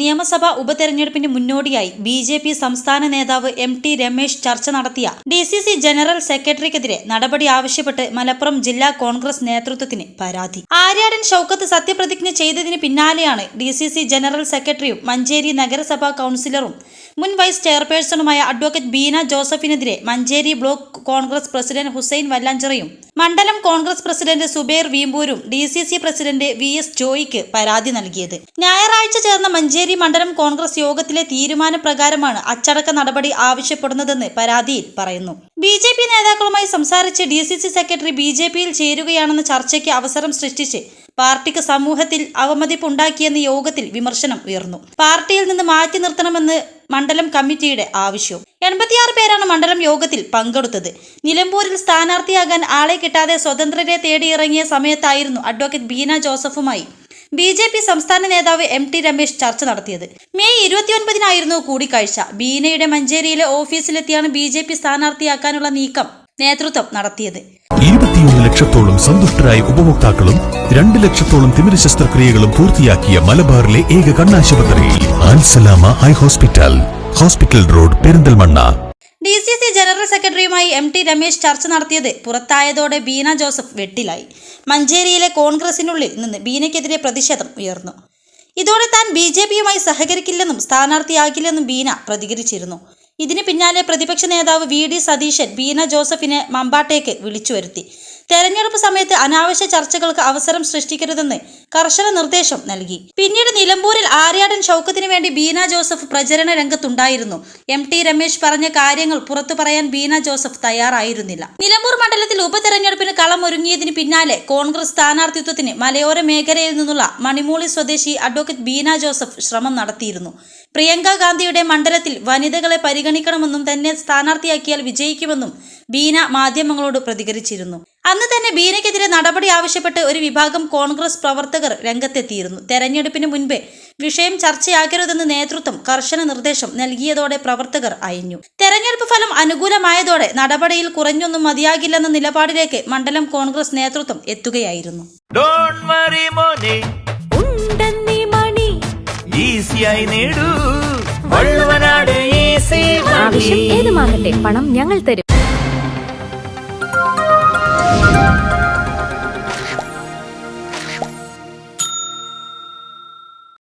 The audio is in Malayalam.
നിയമസഭാ ഉപതെരഞ്ഞെടുപ്പിന് മുന്നോടിയായി ബി ജെ പി സംസ്ഥാന നേതാവ് എം ടി രമേശ് ചർച്ച നടത്തിയ ഡി സി സി ജനറൽ സെക്രട്ടറിക്കെതിരെ നടപടി ആവശ്യപ്പെട്ട് മലപ്പുറം ജില്ലാ കോൺഗ്രസ് നേതൃത്വത്തിന് പരാതി. ആര്യാടൻ ഷൌക്കത്ത് സത്യപ്രതിജ്ഞ ചെയ്തതിന് പിന്നാലെയാണ് ഡി സി സി ജനറൽ സെക്രട്ടറിയും മഞ്ചേരി നഗരസഭാ കൗൺസിലറും മുൻ വൈസ് ചെയർപേഴ്സണുമായ advocate Beena ജോസഫിനെതിരെ Manjeri block Congress president Hussain വല്ലാഞ്ചിറയും മണ്ഡലം കോൺഗ്രസ് പ്രസിഡന്റ് സുബേർ വീമ്പൂരും ഡി പ്രസിഡന്റ് വി എസ് ജോയിക്ക് പരാതി നൽകിയത്. ഞായറാഴ്ച ചേർന്ന മഞ്ചേരി മണ്ഡലം കോൺഗ്രസ് യോഗത്തിലെ തീരുമാനപ്രകാരമാണ് അച്ചടക്ക നടപടി ആവശ്യപ്പെടുന്നതെന്ന് പരാതിയിൽ പറയുന്നു. ബി ജെ പി നേതാക്കളുമായി സംസാരിച്ച് D C C secretary B J പിയിൽ ചേരുകയാണെന്ന ചർച്ചയ്ക്ക് അവസരം സൃഷ്ടിച്ച് പാർട്ടിക്ക് സമൂഹത്തിൽ അവമതിപ്പുണ്ടാക്കിയെന്ന യോഗത്തിൽ വിമർശനം ഉയർന്നു. പാർട്ടിയിൽ നിന്ന് മാറ്റി നിർത്തണമെന്ന് മണ്ഡലം കമ്മിറ്റിയുടെ ആവശ്യവും എൺപത്തിയാറ് പേരാണ് മണ്ഡലം യോഗത്തിൽ പങ്കെടുത്തത്. നിലമ്പൂരിൽ സ്ഥാനാർത്ഥിയാകാൻ ആളെ കിട്ടാതെ സ്വതന്ത്രരെ തേടിയിറങ്ങിയ സമയത്തായിരുന്നു അഡ്വക്കേറ്റ് ബീന ജോസഫുമായി ബി ജെ പി സംസ്ഥാന നേതാവ് എം ടി രമേശ് ചർച്ച നടത്തിയത്. മെയ് ഇരുപത്തിയൊൻപതിനായിരുന്നു കൂടിക്കാഴ്ച. ബീനയുടെ മഞ്ചേരിയിലെ ഓഫീസിലെത്തിയാണ് ബി ജെ പി സ്ഥാനാർത്ഥിയാക്കാനുള്ള നീക്കം നേതൃത്വം നടത്തിയത്. ഇരുപത്തിയൊന്ന് ലക്ഷത്തോളം സന്തുഷ്ടരായ ഉപഭോക്താക്കളും രണ്ട് ലക്ഷത്തോളം തിമിര ശസ്ത്രക്രിയകളും പൂർത്തിയാക്കിയ മലബാറിലെ ഏക കണ്ണാശുപത്രിയിൽ eye hospital. Hospital road Perinthalmanna. D C C general സെക്രട്ടറിയുമായി M T Ramesh ചർച്ച നടത്തിയത് പുറത്തായതോടെ ബീന ജോസഫ് വെട്ടിലായി. മഞ്ചേരിയിലെ കോൺഗ്രസിനുള്ളിൽ നിന്ന് ബീനയ്ക്കെതിരെ പ്രതിഷേധം ഉയർന്നു. ഇതോടെ താൻ ബി ജെ പിയുമായി സഹകരിക്കില്ലെന്നും സ്ഥാനാർത്ഥിയാകില്ലെന്നും ബീന പ്രതികരിച്ചിരുന്നു. ഇതിന് പിന്നാലെ പ്രതിപക്ഷ നേതാവ് വി ഡി സതീശൻ ബീന ജോസഫിനെ മമ്പാട്ടേക്ക് വിളിച്ചു വരുത്തി തെരഞ്ഞെടുപ്പ് സമയത്ത് അനാവശ്യ ചർച്ചകൾക്ക് അവസരം സൃഷ്ടിക്കരുതെന്ന് കർശന നിർദ്ദേശം നൽകി. പിന്നീട് നിലമ്പൂരിൽ ആര്യാടൻ ഷൗക്കത്തിന് വേണ്ടി ബീന ജോസഫ് പ്രചരണ രംഗത്തുണ്ടായിരുന്നു. എം ടി രമേശ് പറഞ്ഞ കാര്യങ്ങൾ പുറത്തു പറയാൻ ബീന ജോസഫ് തയ്യാറായിരുന്നില്ല. നിലമ്പൂർ മണ്ഡലത്തിൽ ഉപതെരഞ്ഞെടുപ്പിന് കളമൊരുങ്ങിയതിന് പിന്നാലെ കോൺഗ്രസ് സ്ഥാനാർത്ഥിത്വത്തിന് മലയോര മേഖലയിൽ നിന്നുള്ള മണിമൂളി സ്വദേശി അഡ്വക്കേറ്റ് ബീന ജോസഫ് ശ്രമം നടത്തിയിരുന്നു. പ്രിയങ്ക ഗാന്ധിയുടെ മണ്ഡലത്തിൽ വനിതകളെ പരിഗണിക്കണമെന്നും തന്നെ സ്ഥാനാർത്ഥിയാക്കിയാൽ വിജയിക്കുമെന്നും ബീന മാധ്യമങ്ങളോട് പ്രതികരിച്ചിരുന്നു. അന്ന് തന്നെ ബീനയ്ക്കെതിരെ നടപടി ആവശ്യപ്പെട്ട് ഒരു വിഭാഗം കോൺഗ്രസ് പ്രവർത്തകർ രംഗത്തെത്തിയിരുന്നു. തെരഞ്ഞെടുപ്പിന് മുൻപേ വിഷയം ചർച്ചയാക്കരുതെന്ന് നേതൃത്വം കർശന നിർദ്ദേശം നൽകിയതോടെ പ്രവർത്തകർ അയഞ്ഞു. തെരഞ്ഞെടുപ്പ് ഫലം അനുകൂലമായതോടെ നടപടിയിൽ കുറഞ്ഞൊന്നും മതിയാകില്ലെന്ന നിലപാടിലേക്ക് മണ്ഡലം കോൺഗ്രസ് നേതൃത്വം എത്തുകയായിരുന്നു. ഡോണ്ട് വറി മോനെ. ഉണ്ടെന്നീ മണി. ഈസിയായി നേടൂ. വള്ളുവനാട് ഈസി ആവശ്യം ഏതുമാകട്ടെ പണം ഞങ്ങൾ തരും.